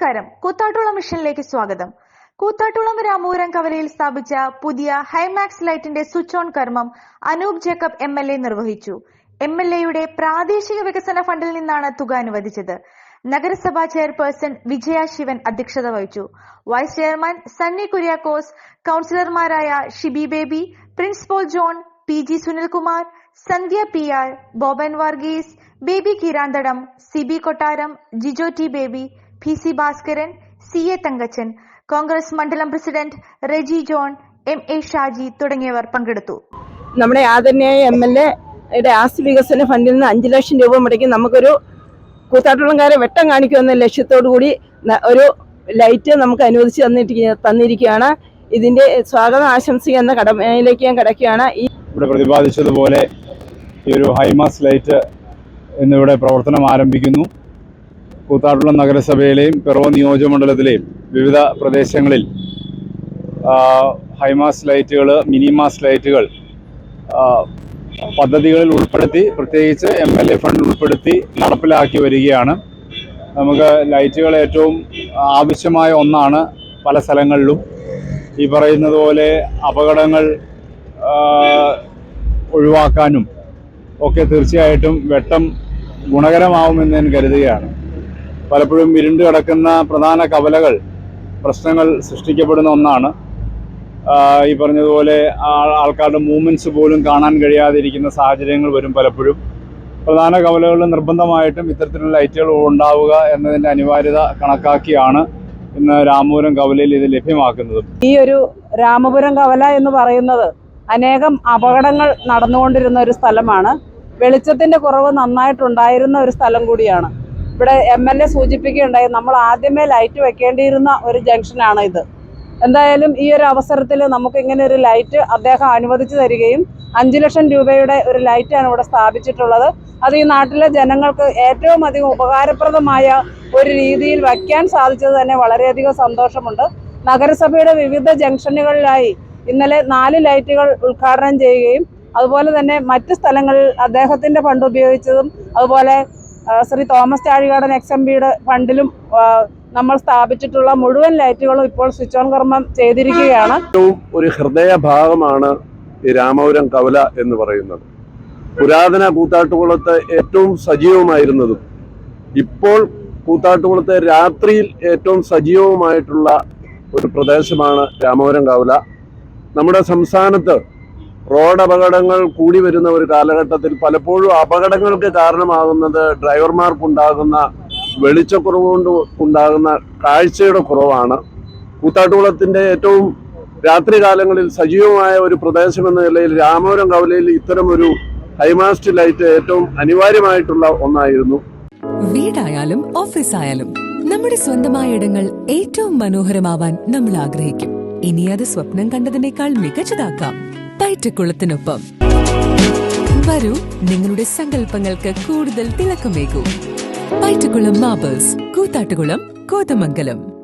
നമസ്കാരം. കൂത്താട്ടുള്ള മിഷനിലേക്ക് സ്വാഗതം. കൂത്താട്ടുളം രാമൂരം കവലയിൽ സ്ഥാപിച്ച പുതിയ ഹൈമാക്സ് ലൈറ്റിന്റെ സ്വിച്ച് ഓൺ കർമ്മം Anoop Jacob M L A നിർവഹിച്ചു. എം എൽ എയുടെ പ്രാദേശിക വികസന ഫണ്ടിൽ നിന്നാണ് തുക അനുവദിച്ചത്. നഗരസഭാ ചെയർപേഴ്സൺ വിജയ ശിവൻ അധ്യക്ഷത വഹിച്ചു. Vice chairman Sunny Kuriakose കൌൺസിലർമാരായ Shibi Baby principal John P G Sunilkumar Sandhya P R Boban Varghese Baby Kiranthadam Sibi Kottaram Jijo T Baby P C Bhaskaran C A Thankachan Congress മണ്ഡലം president Reji John M A Shaji തുടങ്ങിയവർ പങ്കെടുത്തു. നമ്മുടെ ആദരണീയ M L എയുടെ ആസ്തി വികസന ഫണ്ടിൽ നിന്ന് അഞ്ചു ലക്ഷം രൂപ മുടക്കി നമുക്കൊരു കൂത്താട്ടുളംകാരെ വെട്ടം കാണിക്കുമെന്ന ലക്ഷ്യത്തോടു കൂടി ഒരു ലൈറ്റ് നമുക്ക് അനുവദിച്ച് തന്നിട്ട് തന്നിരിക്കുകയാണ്. ഇതിന്റെ സ്വാഗതം ആശംസിക്കുന്ന കടമയിലേക്ക് ഞാൻ കിടക്കുകയാണ്. ഈ ഇവിടെ പ്രതിപാദിച്ചതുപോലെ ഈ ഒരു ഹൈമാസ് ലൈറ്റ് എന്നിവിടെ പ്രവർത്തനം ആരംഭിക്കുന്നു. കൂത്താട്ടുളം നഗരസഭയിലെയും പിറവ നിയോജകമണ്ഡലത്തിലെയും വിവിധ പ്രദേശങ്ങളിൽ ഹൈമാസ് ലൈറ്റുകൾ മിനിമാസ് ലൈറ്റുകൾ പദ്ധതികളിൽ ഉൾപ്പെടുത്തി പ്രത്യേകിച്ച് എം എൽ എ ഫണ്ട് ഉൾപ്പെടുത്തി നടപ്പിലാക്കി വരികയാണ്. നമുക്ക് ലൈറ്റുകൾ ഏറ്റവും ആവശ്യമായ ഒന്നാണ് പല സ്ഥലങ്ങളിലും. ഈ പറയുന്നത് പോലെ അപകടങ്ങൾ ഒഴിവാക്കാനും ഒക്കെ തീർച്ചയായിട്ടും വെട്ടം ഗുണകരമാവുമെന്ന് ഞാൻ കരുതുകയാണ്. പലപ്പോഴും ഇരുണ്ടു കിടക്കുന്ന പ്രധാന കവലകൾ പ്രശ്നങ്ങൾ സൃഷ്ടിക്കപ്പെടുന്ന ഒന്നാണ്. ഈ പറഞ്ഞതുപോലെ ആൾക്കാരുടെ മൂവ്മെന്റ്സ് പോലും കാണാൻ കഴിയാതിരിക്കുന്ന സാഹചര്യങ്ങൾ വരും പലപ്പോഴും. പ്രധാന കവലകളിൽ നിർബന്ധമായിട്ടും ഇത്തരത്തിലുള്ള ലൈറ്റുകൾ ഉണ്ടാവുക എന്നതിന്റെ അനിവാര്യത കണക്കാക്കിയാണ് ഇന്ന് രാമപുരം കവലയിൽ ഇത് ലഭ്യമാക്കുന്നത്. ഈ ഒരു രാമപുരം കവല എന്ന് പറയുന്നത് അനേകം അപകടങ്ങൾ നടന്നുകൊണ്ടിരുന്ന ഒരു സ്ഥലമാണ്. വെളിച്ചത്തിന്റെ കുറവ് നന്നായിട്ടുണ്ടായിരുന്ന ഒരു സ്ഥലം കൂടിയാണ്. ഇവിടെ എം എൽ എ സൂചിപ്പിക്കുകയുണ്ടായി. നമ്മൾ ആദ്യമേ ലൈറ്റ് വെക്കേണ്ടിയിരുന്ന ഒരു ജംഗ്ഷനാണ് ഇത്. എന്തായാലും ഈ ഒരു അവസരത്തിൽ നമുക്ക് ഇങ്ങനെ ഒരു ലൈറ്റ് അദ്ദേഹം അനുവദിച്ചു തരികയും അഞ്ചു ലക്ഷം രൂപയുടെ ഒരു ലൈറ്റാണ് ഇവിടെ സ്ഥാപിച്ചിട്ടുള്ളത്. അത് ഈ നാട്ടിലെ ജനങ്ങൾക്ക് ഏറ്റവും അധികം ഉപകാരപ്രദമായ ഒരു രീതിയിൽ വയ്ക്കാൻ സാധിച്ചത് തന്നെ വളരെയധികം സന്തോഷമുണ്ട്. നഗരസഭയുടെ വിവിധ ജംഗ്ഷനുകളിലായി ഇന്നലെ നാല് ലൈറ്റുകൾ ഉദ്ഘാടനം ചെയ്യുകയും അതുപോലെ തന്നെ മറ്റ് സ്ഥലങ്ങളിൽ അദ്ദേഹത്തിന്റെ ഫണ്ട് ഉപയോഗിച്ചതും അതുപോലെ ശ്രീ തോമസ് ചാഴികാടൻ എക്സ് എം പിയുടെ ഫണ്ടിലും നമ്മൾ സ്ഥാപിച്ചിട്ടുള്ള മുഴുവൻ ലൈറ്റുകളും ഇപ്പോൾ സ്വിച്ച് ഓൺ കർമ്മം ചെയ്തിരിക്കുകയാണ്. ഒരു ഹൃദയഭാഗമാണ് ഈ രാമപുരം കവല എന്ന് പറയുന്നത്. പുരാതന കൂത്താട്ടുകുളത്ത് ഏറ്റവും സജീവമായിരുന്നതും ഇപ്പോൾ കൂത്താട്ടുകുളത്തെ രാത്രിയിൽ ഏറ്റവും സജീവമായിട്ടുള്ള ഒരു പ്രദേശമാണ് രാമപുരം കവല. നമ്മുടെ സംസ്ഥാനത്ത് റോഡ് അപകടങ്ങൾ കൂടി വരുന്ന ഒരു കാലഘട്ടത്തിൽ പലപ്പോഴും അപകടങ്ങൾക്ക് കാരണമാകുന്നത് ഡ്രൈവർമാർക്കുണ്ടാകുന്ന വെളിച്ചക്കുറവ് കൊണ്ട് ഉണ്ടാകുന്ന കാഴ്ചയുടെ കുറവാണ്. കൂത്താട്ടുകുളത്തിന്റെ ഏറ്റവും രാത്രികാലങ്ങളിൽ സജീവമായ ഒരു പ്രദേശം എന്ന നിലയിൽ രാമപുരം കവലയിൽ ഇത്തരം ഒരു ഹൈമാസ്റ്റ് ലൈറ്റ് ഏറ്റവും അനിവാര്യമായിട്ടുള്ള ഒന്നായിരുന്നു. വീടായാലും ഓഫീസ് ആയാലും നമ്മുടെ സ്വന്തമായ ഇടങ്ങൾ ഏറ്റവും മനോഹരമാവാൻ നമ്മൾ ആഗ്രഹിക്കും. ഇനി അത് സ്വപ്നം കണ്ടതിനേക്കാൾ മികച്ചതാക്കാം. പയറ്റക്കുളത്തിനൊപ്പം വരൂ നിങ്ങളുടെ സങ്കല്പങ്ങൾക്ക് കൂടുതൽ തിളക്കമേകൂ. പയറ്റക്കുളം മാബേഴ്സ് കൂത്താട്ടുകുളം കോതമംഗലം.